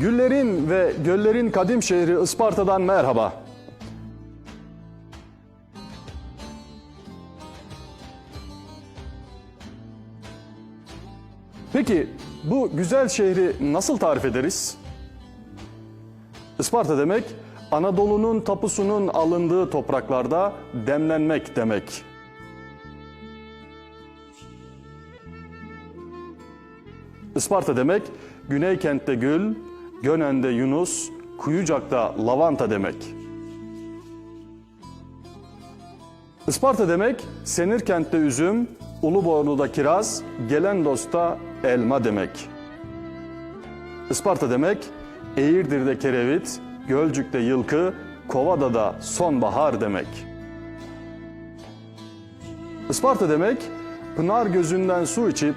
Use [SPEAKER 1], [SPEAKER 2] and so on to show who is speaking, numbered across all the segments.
[SPEAKER 1] Güllerin ve göllerin kadim şehri Isparta'dan merhaba. Peki bu güzel şehri nasıl tarif ederiz? Isparta demek Anadolu'nun tapusunun alındığı topraklarda demlenmek demek. Isparta demek Güney kentte gül, Gönen'de Yunus, Kuyucak'ta lavanta demek. Isparta demek Senirkent'te üzüm, Uluborlu'da kiraz, Gelendos'ta elma demek. Isparta demek Eğirdir'de kerevit, Gölcük'te yılkı, Kovada'da sonbahar demek. Isparta demek Pınar gözünden su içip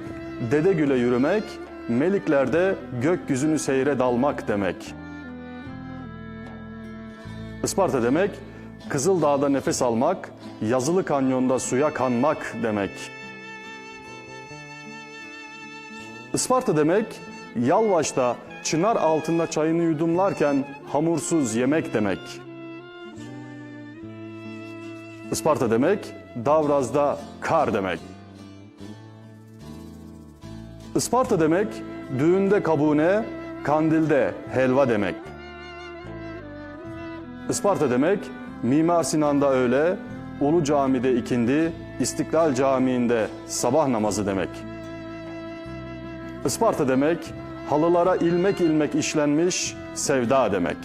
[SPEAKER 1] Dedegül'e yürümek, Melikler'de gökyüzünü seyre dalmak demek. Isparta demek Kızıldağ'da nefes almak, Yazılı Kanyon'da suya kanmak demek. Isparta demek Yalvaç'ta çınar altında çayını yudumlarken hamursuz yemek demek. Isparta demek Davraz'da kar demek. Isparta demek düğünde kabune, kandilde helva demek. Isparta demek Mimar Sinan'da öğle, Ulu Cami'de ikindi, İstiklal Camii'nde sabah namazı demek. Isparta demek halılara ilmek ilmek işlenmiş sevda demek.